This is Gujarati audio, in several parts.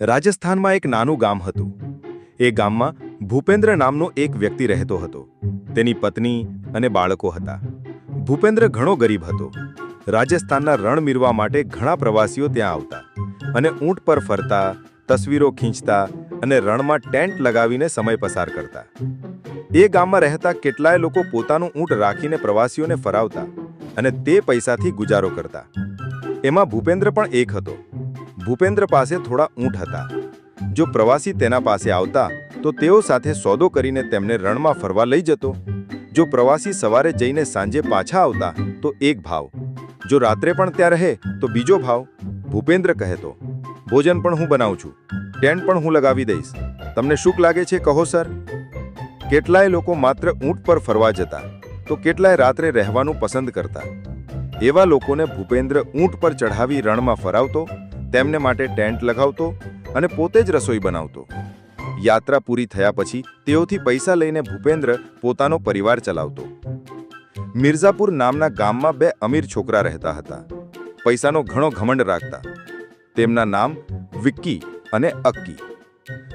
રાજસ્થાનમાં એક નાનું ગામ હતું. એ ગામમાં ભૂપેન્દ્ર નામનો એક વ્યક્તિ રહેતો હતો. તેની પત્ની અને બાળકો હતા. ભૂપેન્દ્ર ઘણો ગરીબ હતો. રાજસ્થાનના રણ મીરવા માટે ઘણા પ્રવાસીઓ ત્યાં આવતા અને ઊંટ પર ફરતા, તસવીરો ખીંચતા અને રણમાં ટેન્ટ લગાવીને સમય પસાર કરતા. એ ગામમાં રહેતા કેટલાય લોકો પોતાનું ઊંટ રાખીને પ્રવાસીઓને ફરાવતા અને તે પૈસાથી ગુજારો કરતા. એમાં ભૂપેન્દ્ર પણ એક હતો. ભૂપેન્દ્ર પાસે થોડા ઊંટ હતા. જો પ્રવાસી તેના પાસે આવતા, તો તેઓ સાથે સોદો કરીને તેમને રણમાં ફરવા લઈ જતો. જો પ્રવાસી સવારે જઈને સાંજે પાછા આવતા, તો એક ભાવ. જો રાત્રે પણ ત્યાં રહે, તો બીજો ભાવ. ભૂપેન્દ્ર કહેતો, ભોજન પણ હું બનાવું છું. ટેન્ટ પણ હું લગાવી દઈશ. તમને શું લાગે છે કહો, સર? કેટલાય લોકો માત્ર ઊંટ પર ફરવા જતા, તો કેટલાય રાત્રે રહેવાનું પસંદ કરતા. એવા લોકોને ભૂપેન્દ્ર ઊંટ પર ચઢાવી રણમાં ફરાવતો તેમને માટે ટેન્ટ લગાવતો અને પોતે જ રસોઈ બનાવતો. યાત્રા પૂરી થયા પછી તેઓથી પૈસા લઈને ભૂપેન્દ્ર પોતાનો પરિવાર ચલાવતો. મિર્ઝાપુર નામના ગામમાં બે અમીર છોકરા રહેતા હતા. પૈસાનો ઘણો ઘમંડ રાખતા. તેમના નામ વિક્કી અને અક્કી.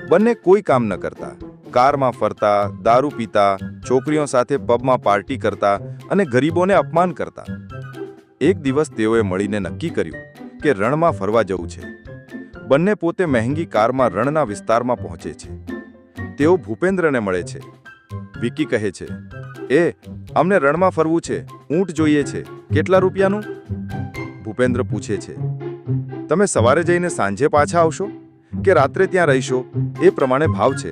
બંને કોઈ કામ ન કરતા. કારમાં ફરતા, દારૂ પીતા, છોકરીઓ સાથે પબમાં પાર્ટી કરતા અને ગરીબોને અપમાન કરતા. એક દિવસ તેઓએ મળીને નક્કી કર્યું કે રણમાં ફરવા જવું છે. બંને પોતે મહેંગી કારમાં રણના વિસ્તારમાં પહોંચે છે. તેઓ ભૂપેન્દ્રને મળે છે. વિકી કહે છે, એ, અમને રણમાં ફરવું છે. ઊંટ જોઈએ છે. કેટલા રૂપિયાનું? ભૂપેન્દ્ર પૂછે છે, તમે સવારે જઈને સાંજે પાછા આવશો? કે રાત્રે ત્યાં રહીશો? એ પ્રમાણે ભાવ છે.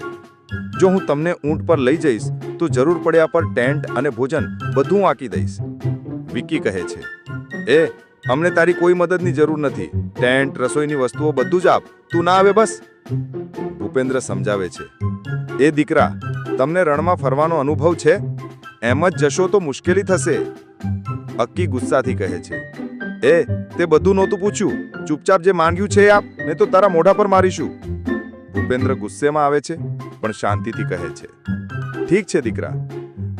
જો હું તમને ઊંટ પર લઈ જઈશ, તો જરૂર પડ્યા પર ટેન્ટ અને ભોજન બધું આંકી દઈશ. વિકી કહે છે, એ અમને તારી કોઈ મદદની જરૂર નથી. ટેન્ટ, રસોઈની વસ્તુઓ બધું જ આપ. તું ના આવે બસ. ભૂપેન્દ્ર સમજાવે છે. એ દીકરા, તમને રણમાં ફરવાનો અનુભવ છે? એમ જ જશો તો મુશ્કેલી થશે. અક્કી ગુસ્સાથી કહે છે. એ, તે બધું નહોતું પૂછ્યું. ચૂપચાપ જે માંગ્યું છે આપ ને તો તારા મોઢા પર મારીશું. ભૂપેન્દ્ર ગુસ્સેમાં આવે છે, પણ શાંતિથી કહે છે. ઠીક છે દીકરા.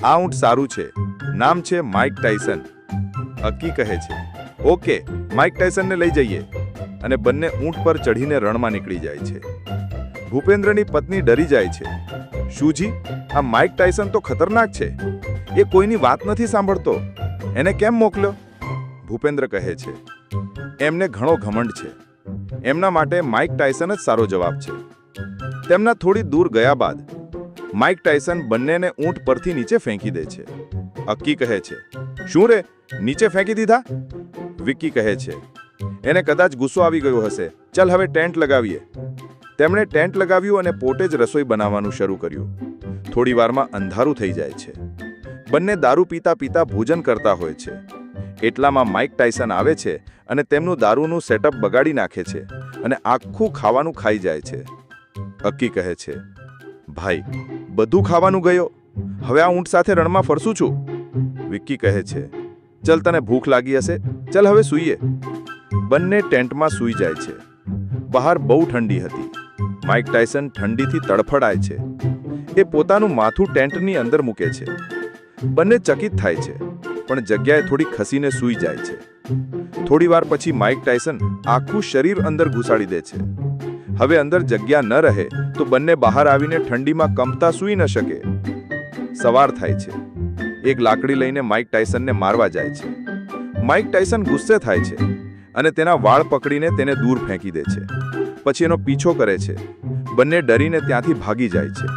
આ ઊંટ સારું છે. નામ છે માઇક ટાઇસન. અક્કી કહે છે. ઓકે, માઇક ટાયસનને લઈ જઈએ. અને બંને ઊંટ પર ચઢીને રણમાં નીકળી જાય છે. ભૂપેન્દ્રની પત્ની ડરી જાય છે. શુજી, આ માઇક ટાયસન તો ખતરનાક છે. એ કોઈની વાત નથી સાંભળતો. એને કેમ મોકલ્યો? ભૂપેન્દ્ર કહે છે. એમને ઘણો ઘમંડ છે. એમના માટે માઇક ટાયસન જ સારો જવાબ છે. તેમના થોડી દૂર ગયા બાદ, માઇક ટાયસન બંનેને ઊંટ પરથી નીચે ફેંકી દે છે. અક્કી કહે છે. શું રે? નીચે ફેંકી દીધા? વિક્કી કહે છે, એને કદાચ ગુસ્સો આવી ગયો હશે. ચાલ હવે ટેન્ટ લગાવીએ. તેમણે ટેન્ટ લગાવ્યું અને પોતે જ રસોઈ બનાવવાનું શરૂ કર્યું. થોડી વારમાં અંધારું થઈ જાય છે. બંને દારૂ પીતા પીતા ભોજન કરતા હોય છે. એટલામાં માઇક ટાઇસન આવે છે અને તેમનું દારૂનું સેટઅપ બગાડી નાખે છે અને આખું ખાવાનું ખાઈ જાય છે. અક્કી કહે છે, ભાઈ, બધું ખાવાનું ગયો. હવે આ ઊંટ સાથે રણમાં ફરશું છું. વિક્કી કહે છે ચલ તને ભૂખ લાગી હશે. ચલ હવે સૂઈએ. બંને ટેન્ટમાં સૂઈ જાય છે. બહાર બહુ ઠંડી હતી. માઇક ટાયસન ઠંડીથી તડફડાય છે. એ પોતાનું માથું ટેન્ટની અંદર મૂકે છે. બંને ચકિત થાય છે, પણ જગ્યાએ થોડી ખસીને સૂઈ જાય છે. થોડી વાર પછી માઇક ટાયસન આખું શરીર અંદર ઘુસાડી દે છે. હવે અંદર જગ્યા ન રહે તો બંને બહાર આવીને ઠંડીમાં કમતા સૂઈ ન શકે. સવાર થાય છે. એક લાકડી લઈને માઇક ટાઇસનને મારવા જાય છે. માઇક ટાયસન ગુસ્સે થાય છે અને તેના વાળ પકડીને તેને દૂર ફેંકી દે છે. પછી એનો પીછો કરે છે. બંને ડરીને ત્યાંથી ભાગી જાય છે.